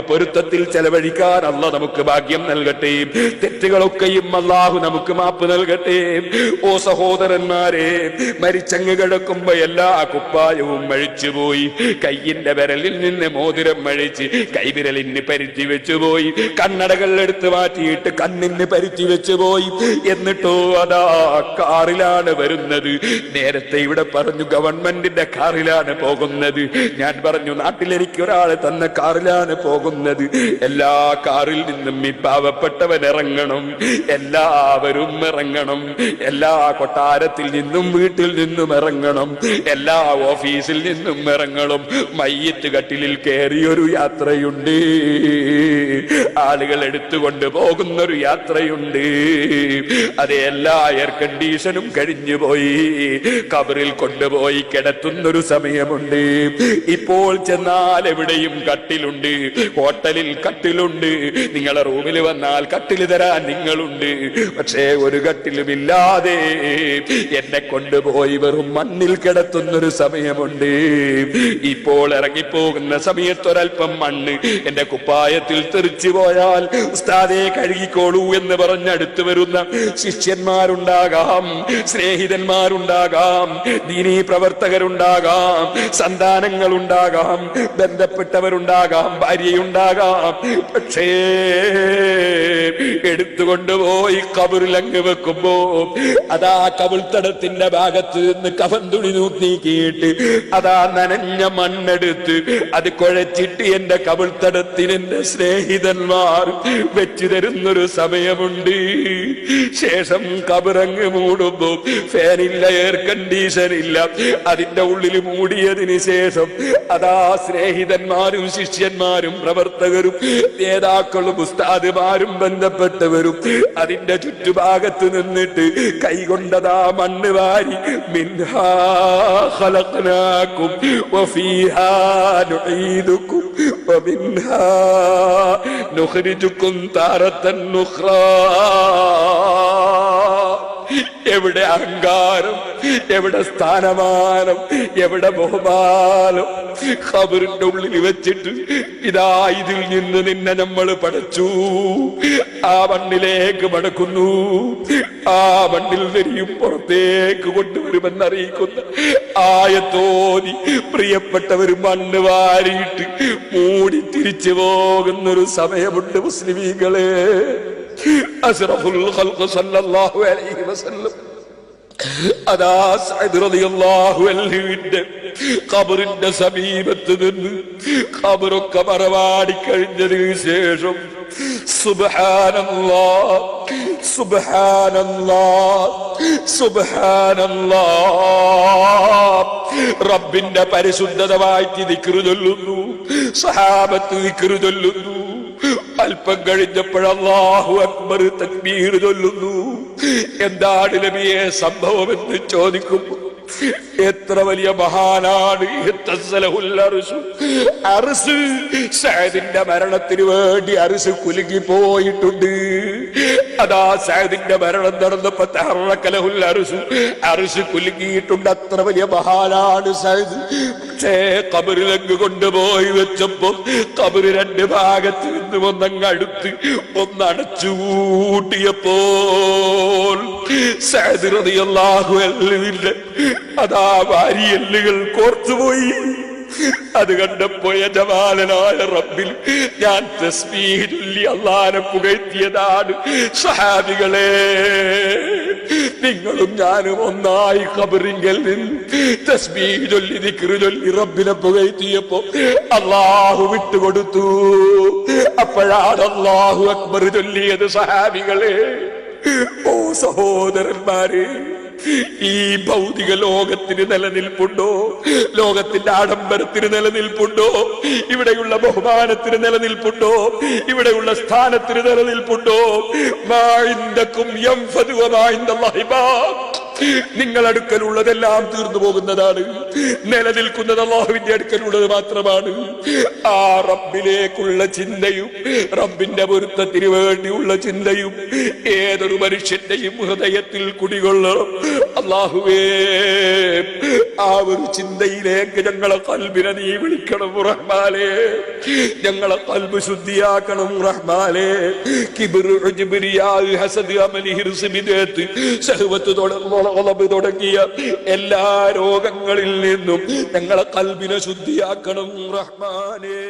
പൊരുത്തത്തിൽ ചെലവഴിക്കാൻ അല്ല നമുക്ക് ഭാഗ്യം നൽകട്ടെ. തെറ്റുകളൊക്കെയും അള്ളാഹു നമുക്ക് മാപ്പ് നൽകട്ടെ. ഓ സഹോദരന്മാരെ മരിച്ചങ്ങ് കിടക്കുമ്പോ എല്ലാ കുപ്പായവും മഴിച്ചുപോയി കയ്യിന്റെ വിരലിൽ നിന്ന് മോതിരം മഴിച്ച് കൈവിരലിന് പരുത്തി വെച്ചുപോയി. കണ്ണടകൾ എടുത്ത് മാറ്റിയിട്ട് കണ്ണിന് പരുത്തി വെച്ചുപോയി. എന്നിട്ടോ അതാ കാറിലാണ് വരുന്നത്. നേരത്തെ ഇവിടെ പറഞ്ഞു ഗവൺമെന്റിന്റെ കാറിലാണ് പോകുന്നത്. ഞാൻ പറഞ്ഞു നാട്ടിൽ എനിക്ക് ഒരാൾ തന്ന കാറിലാണ് പോകുന്നത്. എല്ലാ കാറിൽ നിന്നും ഈ പാവപ്പെട്ടവൻ ഇറങ്ങണം. എല്ലാവരും ഇറങ്ങണം. എല്ലാ കൊട്ടാരത്തിൽ നിന്നും വീട്ടിൽ നിന്നും ഇറങ്ങണം. എല്ലാ ഓഫീസിൽ നിന്നും ഇറങ്ങണം. മയ്യത്ത് കട്ടിലിൽ കയറിയൊരു യാത്രയുണ്ട്. ആളുകൾ എടുത്തുകൊണ്ട് പോകുന്നൊരു യാത്രയുണ്ട്. അത് എല്ലാ എയർ കണ്ടീഷനും കഴിഞ്ഞു പോയി കബറിൽ കൊണ്ടുപോയി കിടത്തുന്നൊരു സമയമുണ്ട്. ഇപ്പോൾ ചെന്നാൽ എവിടെയും കട്ടിലുണ്ട്. ഹോട്ടലിൽ കട്ടിലുണ്ട്. നിങ്ങളെ റൂമിൽ വന്നാൽ കട്ടിൽ തരാൻ നിങ്ങളുണ്ട്. പക്ഷേ ഒരു കട്ടിലുമില്ലാതെ എന്നെ കൊണ്ടുപോയി വെറും മണ്ണിൽ കിടത്തുന്നൊരു സമയമുണ്ട്. ഇപ്പോൾ ഇറങ്ങിപ്പോകുന്ന സമയത്തൊരൽപ്പം മണ്ണ് എന്റെ കുപ്പായത്തിൽ തെറിച്ചു പോയാൽ ഉസ്താദേ കഴുകിക്കോളൂ എന്ന് പറഞ്ഞടുത്തു വരുന്ന ശിഷ്യന്മാരുണ്ടാകാം സ്നേഹിതന്മാരുണ്ടാകാം ദീനീ പ്രവർത്തകരുണ്ടാകാം സന്താനങ്ങളുണ്ടാകാം ബന്ധപ്പെട്ടവരുണ്ടാകാം ഭാര്യയുണ്ടാകാം പക്ഷേ എടുത്തുകൊണ്ടുപോയി കബറിലങ്ങ് വെക്കുമ്പോ അതാ കവിൾത്തടത്തിന്റെ ഭാഗത്ത് നിന്ന് കഫൻ തുണി നൂത്തിക്കിയിട്ട് അതാ നനഞ്ഞ മണ്ണെടുത്ത് അത് കുഴച്ചിട്ട് എന്റെ കവിൾത്തടത്തിന് എന്റെ സ്നേഹിതന്മാർ വെച്ചു തരുന്നൊരു സമയമുണ്ട്. ശേഷം കബറങ്ങ് മൂടുമ്പോ ഫാനില്ല എയർ കണ്ടീഷൻ ഇല്ല അതിന്റെ ഉള്ളിൽ മൂടിയതിന് ശേഷം അതാ സ്നേഹിതന്മാരും ശിഷ്യന്മാരും പ്രവർത്തകരും നേതാക്കളും ഉസ്താദുമാരും ബന്ധപ്പെട്ടവരും അതിന്റെ ചുറ്റുഭാഗത്ത് നിന്നിട്ട് കൈകൊണ്ടതാ മണ്ണ് വാരി മിൻഹാ ഖലഖനാകും വഫീഹാ നുഈദുകും വമിൻഹാ നുഖ്രിജുകും താരത്തൻ നുഖ്റാ എവിടെ അഹങ്കാരം എവിടെ സ്ഥാനമാനം എവിടെ ബഹുമാനം? ഖബറിന്റെ ഉള്ളിൽ വെച്ചിട്ട് ഇതാ ഇതിൽ നിന്ന് നിന്നെ നമ്മൾ പഠിച്ചു ആ മണ്ണിലേക്ക് മടക്കുന്നു. ആ മണ്ണിൽ നിരിയും പുറത്തേക്ക് കൊണ്ടുവരുമെന്ന് അറിയിക്കുന്ന ആയത്തോതി പ്രിയപ്പെട്ടവർ മണ്ണ് വാരിയിട്ട് മൂടി തിരിച്ചു പോകുന്നൊരു സമയമുണ്ട് മുസ്ലിമീങ്ങളെ അസ്റഫുൽ ഖൽഖ് സല്ലല്ലാഹു അലൈഹി വസല്ലം അതാ സഅദ് റളിയല്ലാഹു അൻഹുവിന്റെ ഖബറിന്റെ സമീപത്ത് നിന്ന് ഖബറൊക്കെ മറവാടി കഴിഞ്ഞതിന് ശേഷം സുബ്ഹാനല്ലാ സുബ്ഹാനല്ലാ സുബ്ഹാനല്ലാ റബ്ബിന്റെ പരിശുദ്ധത വാഴ്ത്തി ദിക്റ് ചൊല്ലുന്നു സഹാബത്ത് ദിക്റ് ചൊല്ലുന്നു അല്പം കഴിഞ്ഞപ്പോഴാഹു അക്ബർ തക്ബീർ ചൊല്ലുന്നു. എന്താണ് നബിയെ സംഭവമെന്ന് ചോദിക്കുമ്പോൾ എത്ര വലിയ മഹാനാണ് മരണത്തിന് വേണ്ടി അറിസ് കുലുങ്ങി പോയിട്ടുണ്ട്. അതാ സഅദിന്റെ മരണം നടന്നപ്പോ തഹറക്കലഹുൽ അർശു. അർശ് കുലുങ്ങിയിട്ടുണ്ട്. അത്ര വലിയ മഹാനാണ് സഅദ് പക്ഷേ കബറിലങ്ങ് കൊണ്ടുപോയി വെച്ചപ്പോ കബറ് രണ്ട് ഭാഗത്ത് നിന്ന് ഒന്നങ്ങ് അടുത്ത് ഒന്നടച്ചു കൂട്ടിയപ്പോൾ അൻഹുവിന്റെ അതാ വാരിയെല്ലുകൾ കോർത്തുപോയി അത് കണ്ടപ്പോ യജമാനായ റബ്ബിൽ ഞാൻ അള്ളാനെ പുകഴ്ത്തിയതാണ്. സഹാബികളെ നിങ്ങളും ഞാനും ഒന്നായി കബറിങ്കൽ നിന്ന് തസ്ബീഹ് ചൊല്ലി ദിക്റ് ചൊല്ലി റബ്ബിനെ പുകഴ്ത്തിയപ്പോ അള്ളാഹു വിട്ടുകൊടുത്തു. അപ്പോഴാണ് അള്ളാഹു അക്ബർ ചൊല്ലിയത് സഹാബികളെ ഓ സഹോദരന്മാരെ ഈ ഭൗതിക ലോകത്തിന് നിലനിൽപ്പുണ്ടോ? ലോകത്തിന്റെ ആഡംബരത്തിന് നിലനിൽപ്പുണ്ടോ? ഇവിടെയുള്ള ബഹുമാനത്തിന് നിലനിൽപ്പുണ്ടോ? ഇവിടെയുള്ള സ്ഥാനത്തിന് നിലനിൽപ്പുണ്ടോ? മായിന്തക്കും നിങ്ങൾ അടുക്കലുള്ളതെല്ലാം തീർന്നു പോകുന്നതാണ്. നിലനിൽക്കുന്നത് അള്ളാഹുവിന്റെ അടുക്കലുള്ളത് മാത്രമാണ്. ആ റബ്ബിലേക്കുള്ള ചിന്തയും റബ്ബിന്റെ പൊരുത്തത്തിന് വേണ്ടിയുള്ള ചിന്തയും ഏതൊരു മനുഷ്യന്റെയും ഹൃദയത്തിൽ കുടികൊള്ളണം. അള്ളാഹുവേ ആ ഒരു ചിന്തയിലേക്ക് ഞങ്ങളെ കൽബിനെ നീ വിളിക്കണം റഹ്മാലേ ഞങ്ങളെ കൽബ് ശുദ്ധിയാക്കണം റഹ്മാലേ തുടങ്ങിയ എല്ലാ രോഗങ്ങളിൽ നിന്നും ഞങ്ങളെ കൽബിനെ ശുദ്ധിയാക്കണം റഹ്മാനേ.